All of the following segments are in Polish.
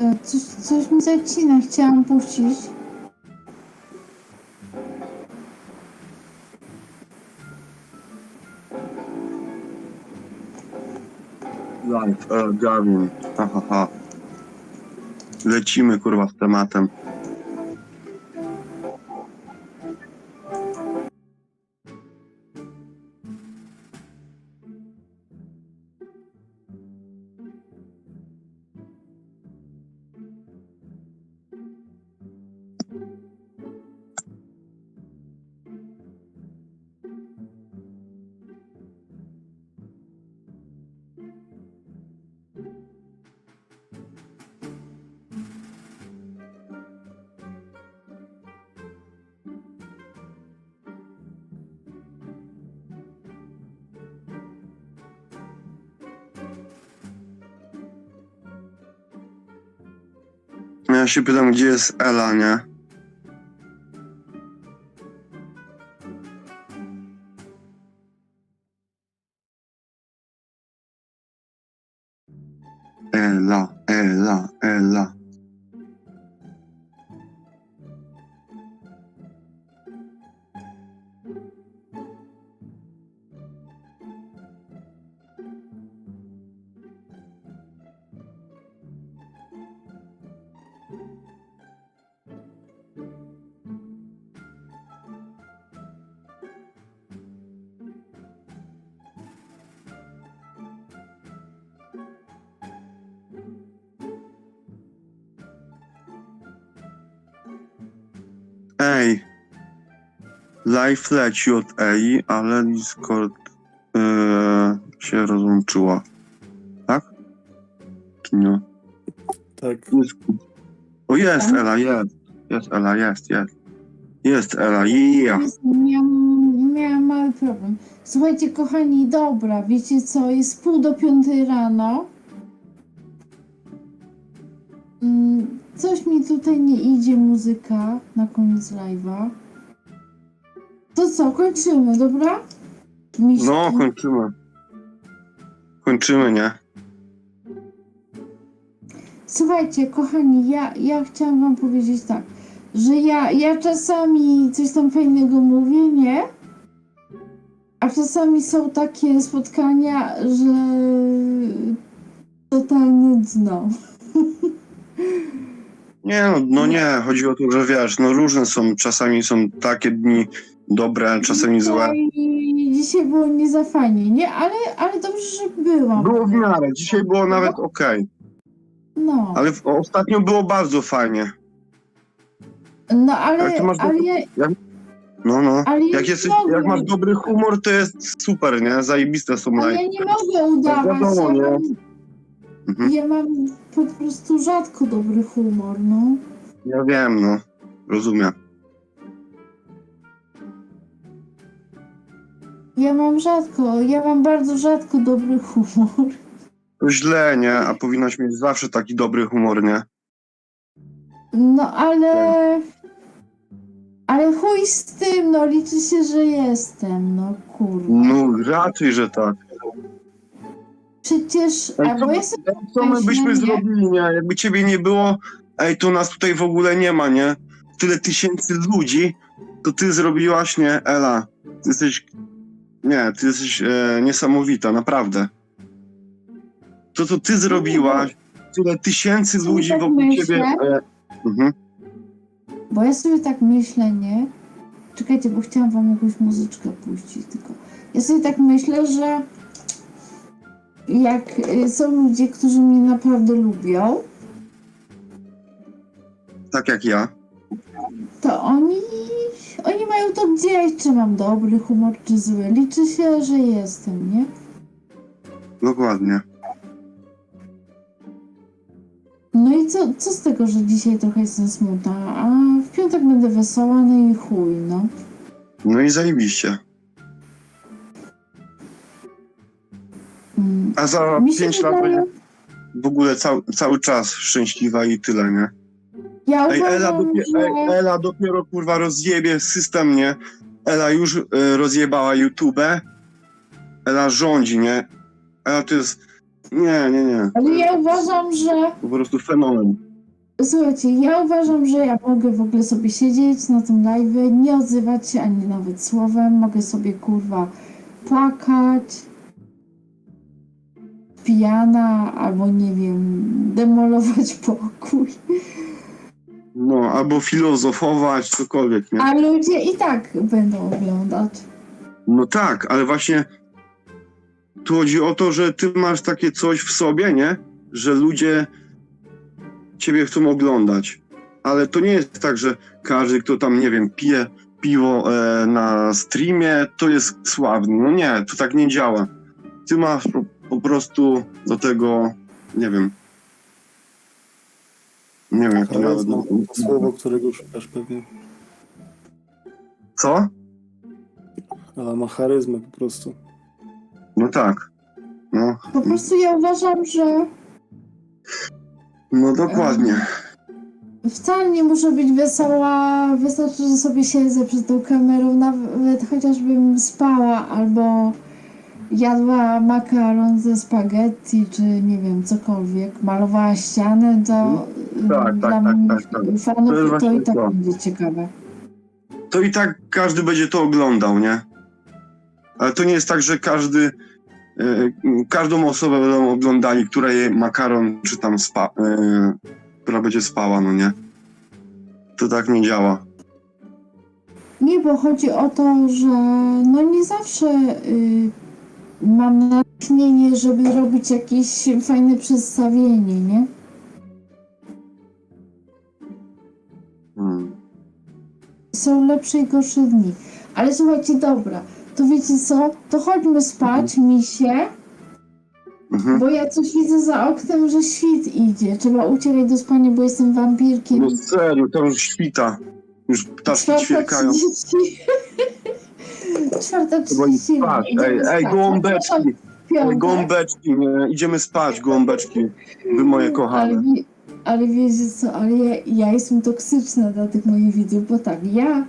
E, Coś, coś mi zacina, chciałam puścić. Live, e, Gavin. Ha, ha, ha. Lecimy kurwa z tematem. Ja się pytam, gdzie jest Ela, nie? Ela, Ela, Ela. Ej. Live leci od Ei, ale Discord yy, się rozłączyła. Tak? Czy nie? Tak. O jest Ela, jest. Jest Ela, jest, jest. Jest Ela, ja. Miałam, miałam mały problem. Słuchajcie, kochani, dobra, wiecie co? Jest pół do piątej rano. Mm, Coś mi tutaj nie idzie muzyka na koniec live'a. To co, kończymy, dobra? Miśki? No, kończymy. Kończymy, nie? Słuchajcie, kochani, ja, ja chciałam wam powiedzieć tak, że ja, ja czasami coś tam fajnego mówię, nie? A czasami są takie spotkania, że totalnie dno. Nie, no, no nie, chodzi o to, że wiesz, no różne są, czasami są takie dni dobre, czasami złe. I dzisiaj było nie za fajnie, nie? Ale, ale dobrze, że byłam. Było w miarę, dzisiaj było nawet okej, No, ale w, ostatnio było bardzo fajnie. no ale, Ale ty masz ale, ja, No, no. ale ja Jak, nie jesteś, mogę. jak masz dobry humor, to jest super, nie? Zajebiste są Ale ja nie mogę udawać. wiadomo, ja, nie? Mhm. ja mam po prostu rzadko dobry humor, no. Ja wiem, no. Rozumiem. Ja mam rzadko, ja mam bardzo rzadko dobry humor. To źle, nie? A powinnaś mieć zawsze taki dobry humor, nie? No ale. Ale chuj z tym, no liczy się, że jestem, no kurwa. No, raczej, że tak. Przecież. Ej, co, ja sobie co my byśmy zrobili, nie? Jakby ciebie nie było, ej, to nas tutaj w ogóle nie ma, nie? Tyle tysięcy ludzi, to ty zrobiłaś, nie? Ela, ty jesteś... Nie, ty jesteś e, niesamowita, naprawdę. To, co ty zrobiłaś, tyle tysięcy ludzi tak wokół myślę. ciebie... E, mhm. Bo ja sobie tak myślę, nie? Czekajcie, bo chciałam wam jakąś muzyczkę puścić, tylko. Ja sobie tak myślę, że jak y, są ludzie, którzy mnie naprawdę lubią, Tak jak ja. to oni, oni mają to gdzieś, czy mam dobry humor, czy zły. Liczy się, że jestem, nie? Dokładnie. No i co, co z tego, że dzisiaj trochę jestem smutna, a w piątek będę wesoła, no i chuj, no. No i zajebiście. A za Mi się 5 lat wydaje- będzie w ogóle cał, cały czas szczęśliwa i tyle, nie? Ja Ej, Ela, uważam, dopie- że... ej, Ela dopiero kurwa rozjebie system, nie? Ela już e, rozjebała YouTube. Ela rządzi, nie? Ela to jest. Nie, nie, nie. Ale ja uważam, że Po prostu fenomen. Słuchajcie, ja uważam, że ja mogę w ogóle sobie siedzieć na tym live, nie odzywać się ani nawet słowem, mogę sobie kurwa płakać, pijana, albo nie wiem, demolować pokój. No, albo filozofować, cokolwiek, nie? A ludzie i tak będą oglądać. No tak, ale właśnie tu chodzi o to, że ty masz takie coś w sobie, nie? Że ludzie ciebie chcą oglądać. Ale to nie jest tak, że każdy, kto tam, nie wiem, pije piwo e, na streamie, to jest sławny. No nie, to tak nie działa. Ty masz po, prostu do tego, nie wiem. Nie wiem, jak to nawet... To słowo, którego szukasz pewnie. Co? Ale ma charyzmę po prostu. No tak. No, Po prostu ja uważam, że no dokładnie. wcale nie muszę być wesoła, wystarczy, że sobie siedzę przed tą kamerą, nawet chociażbym spała albo jadła makaron ze spaghetti, czy nie wiem, cokolwiek, malowała ścianę, to Tak, y, tak, dla tak, tak, tak. To fanów jest to, właśnie i tak to. będzie ciekawe. to i tak każdy będzie to oglądał, nie? Ale to nie jest tak, że każdy, e, każdą osobę będą oglądali, która je makaron czy tam spa, e, która będzie spała, no nie? To tak nie działa. Nie, bo chodzi o to, że no nie zawsze y, mam natchnienie, żeby robić jakieś fajne przedstawienie, nie? Hmm. Są lepsze i gorsze dni. Ale słuchajcie, dobra, to wiecie co? To chodźmy spać, misie, Mhm. bo ja coś widzę za oknem, że świt idzie. Trzeba uciekać do spania, bo jestem wampirkiem. No serio, to już świta. Już ptaszki ćwierkają. 4.30. Czwarta 30. spać. Ej, ej, gołąbeczki, ej, gołąbeczki, nie, idziemy spać, gołąbeczki, wy moje Ale, kochane. wie- ale wiecie co, ale ja, ja jestem toksyczna dla tych moich widzów, bo tak, ja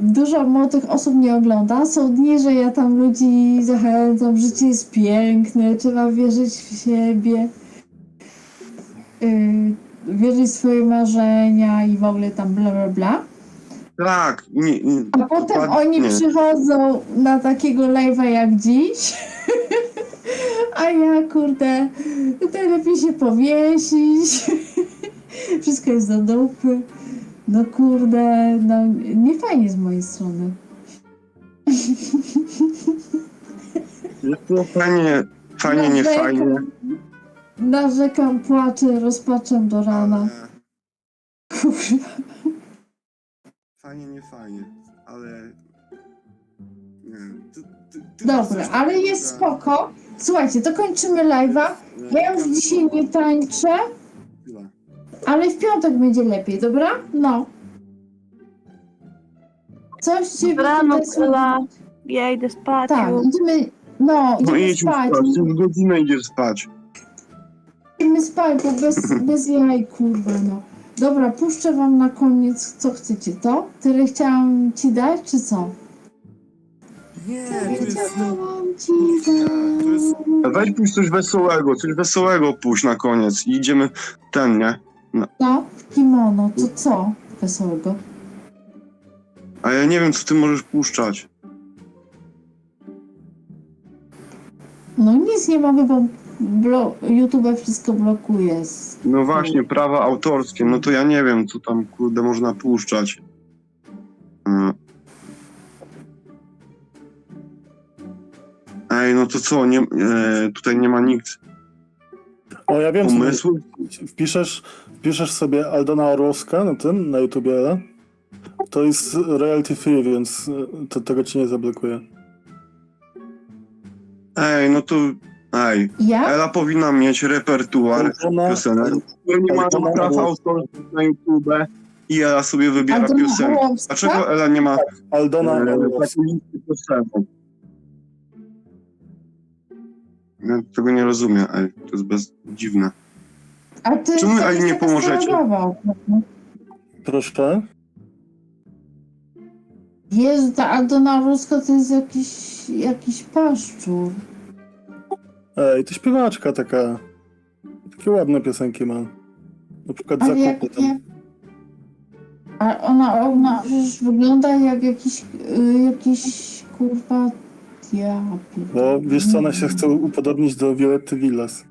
dużo młodych osób nie ogląda. Są dni, że ja tam ludzi zachęcam, życie jest piękne, trzeba wierzyć w siebie, yy, wierzyć w swoje marzenia i w ogóle tam bla bla bla. Tak, nie, nie, A potem dokładnie. oni przychodzą na takiego live'a jak dziś. A ja, kurde, najlepiej się powiesić. Wszystko jest do dupy. No kurde, no nie fajnie z mojej strony. To fajnie, fajnie, nie Narzekam- fajnie. Narzekam, płaczę, rozpaczam do rana. Kurwa. Fajnie, nie fajnie, ale. Nie wiem. Ty, ty, ty Dobra, ale jest spoko. Słuchajcie, to kończymy live'a. Ja już dzisiaj nie tańczę. Chwila. Ale w piątek będzie lepiej, dobra? No. Coś ciebie Dobranoc, tutaj Ela. słychać. Ja idę spać. Tak, idziemy, no, No idziemy idź już spać. spać, ty już godzinę idziesz spać. Idziemy spać, bo bez, bez jaj, kurwa, no. Dobra, puszczę wam na koniec, co chcecie, to? Tyle chciałam ci dać, czy co? Nie, Chciałam ci dać. Weź puść coś wesołego, coś wesołego puść na koniec i idziemy ten, nie? No, kimono, to co wesołego? A ja nie wiem, co ty możesz puszczać. No nic nie mogę, bo blo- YouTube wszystko blokuje. No właśnie, prawa autorskie, no to ja nie wiem, co tam, kurde, można puszczać. Mm. Ej, no to co, nie, e, tutaj nie ma nikt O, ja wiem, co pomysłu? wpiszesz, wpiszesz sobie Aldona Orłowska na tym, na YouTubie, ale to jest royalty free, więc y, to, tego ci nie zablokuje. Ej, no to, ej, Ja? Ela powinna mieć repertuar Aldona, piosenek, które nie mają praw Orłowska. autorskich na YouTube i Ela sobie wybiera Aldona piosenki. Orłowska? Dlaczego Ela nie ma Aldona e, Orłowska. takiej listy piosenek? Ja tego nie rozumiem, ej, to jest bez... dziwne. A ty Czemu jesteś nie taka pomożecie? no. Proszę. Jezu, ta Aldona Ruska to jest jakiś, jakiś paszczur. Ej, to śpiewaczka taka. Takie ładne piosenki ma. Na przykład Ale jak zakupy tam. nie... Ona, ona przecież wygląda jak jakiś, y, jakiś kurwa... Ja Bo wiesz co, ona się chce upodobnić do Violetty Villas.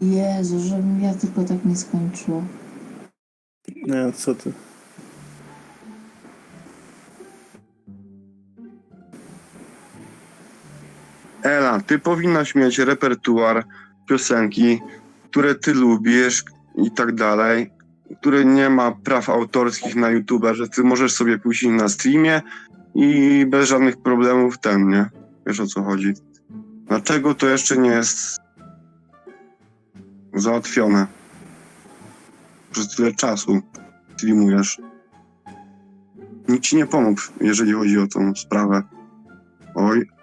Jezu, żebym ja tylko tak nie skończyła. Nie, co ty. Ela, ty powinnaś mieć repertuar, piosenki, które ty lubisz i tak dalej, które nie ma praw autorskich na YouTube, że ty możesz sobie puścić na streamie i bez żadnych problemów ten, nie? Wiesz o co chodzi. Dlaczego to jeszcze nie jest załatwione? Przez tyle czasu streamujesz. Nikt ci nie pomógł, jeżeli chodzi o tą sprawę. Oj,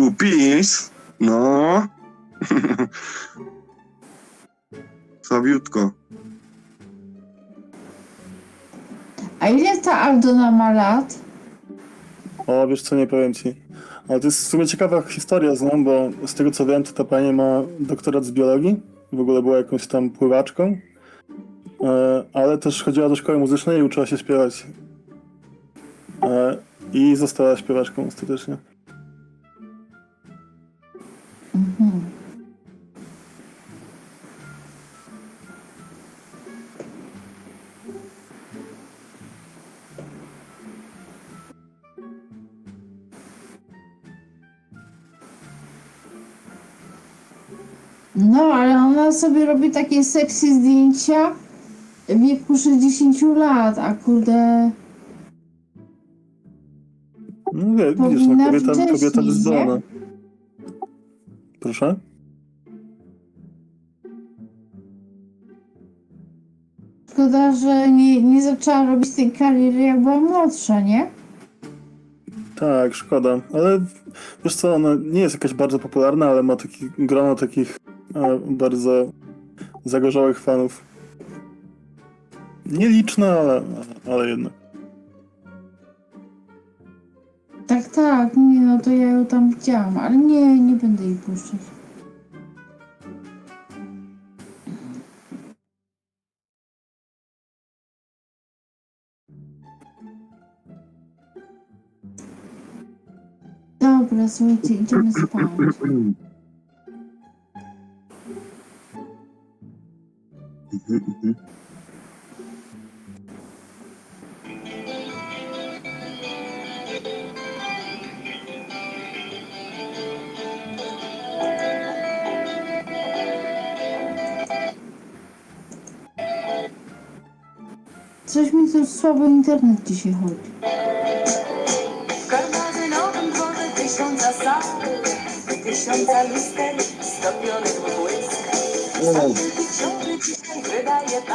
Kupis? No. Słabiutko. A ile ta Aldona ma lat? O, wiesz co, nie powiem ci. Ale to jest w sumie ciekawa historia, znam, bo z tego co wiem, to ta pani ma doktorat z biologii. W ogóle była jakąś tam pływaczką. E, ale też chodziła do szkoły muzycznej i uczyła się śpiewać. E, I została śpiewaczką ostatecznie. No, ale ona sobie robi takie sexy zdjęcia w wieku 60 lat, a kurde... No wie, widzisz, no Powinna kobieta, wcześniej, kobieta nie? Proszę? Szkoda, że nie, nie zaczęła robić tej kariery jak była młodsza, nie? Tak, szkoda. Ale wiesz co, ona nie jest jakaś bardzo popularna, ale ma taki grono takich bardzo zagorzałych fanów. Nieliczne, ale, ale jednak. Tak, tak, nie no to ja ją tam widziałam, ale nie, nie będę jej puszczać. Dobra, słuchajcie, idziemy spać. Mhm, mhm. Coś mi tu słabo internet dzisiaj chodzi. W karmazynowym dworze tysiąca sal, tysiąca luster stopionych w błysk. Yeah.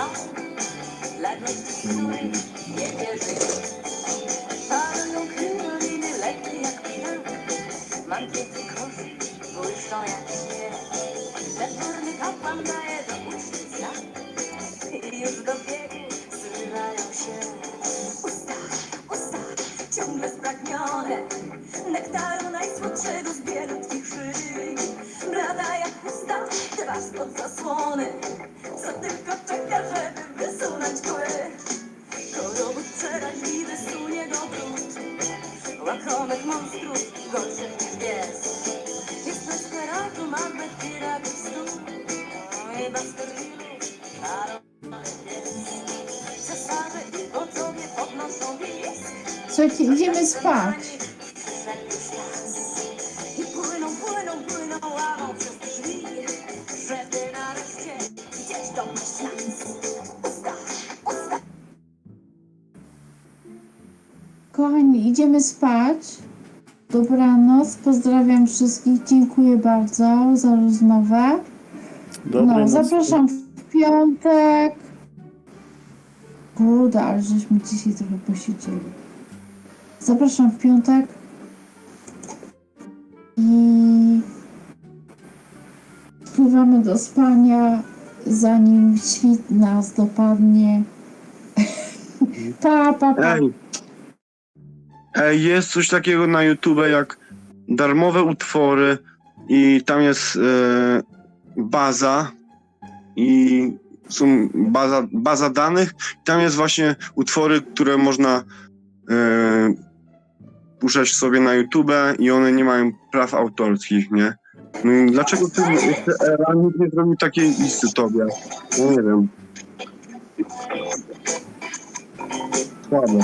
Wysunąć kły. Korobut przeraźliwy sunie go brud, łakomych monstrów gorszych niż pies. Jest bez Heraku, Macbeth, piratów snu, i Baskervillu, Karol pies. Cesarze i podnoszą wisk, Słuchajcie, idziemy spać. Idziemy spać. Dobranoc, pozdrawiam wszystkich. Dziękuję bardzo za rozmowę. Dobrej No, nocy. zapraszam w piątek. Kurde, ale żeśmy dzisiaj trochę posiedzieli. Zapraszam w piątek. I wpływamy do spania, zanim świt nas dopadnie. pa, pa, pa. Ej. Ej, jest coś takiego na YouTube jak darmowe utwory i tam jest e, baza i są baza, baza danych. Tam jest właśnie utwory, które można e, puszczać sobie na YouTube i one nie mają praw autorskich, nie? No i dlaczego ty jeszcze Era nikt nie zrobił takiej listy tobie? No nie wiem. Słabo.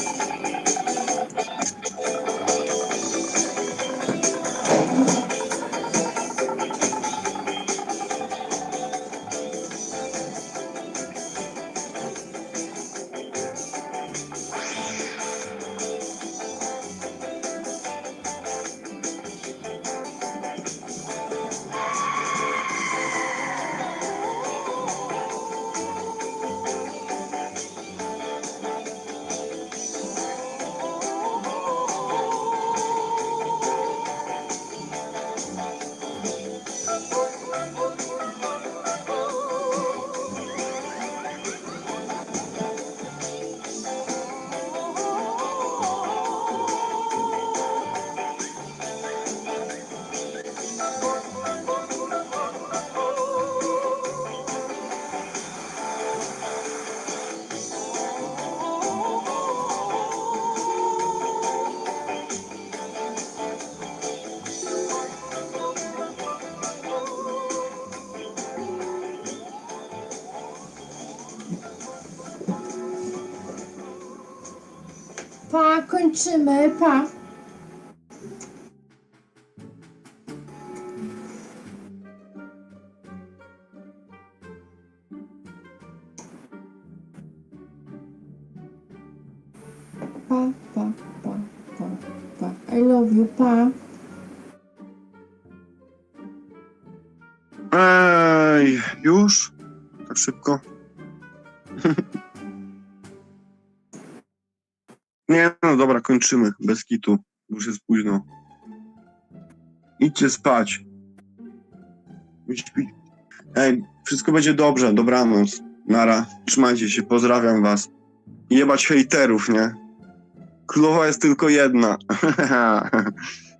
Kończymy, pa. Pa, pa, pa, pa, pa. I love you, pa. Ej, już? Tak szybko? no dobra, kończymy. Bez kitu. Już jest późno. Idźcie spać. Ej, wszystko będzie dobrze. Dobranoc. Nara. Trzymajcie się. Pozdrawiam was. Jebać hejterów, nie? Królowa jest tylko jedna.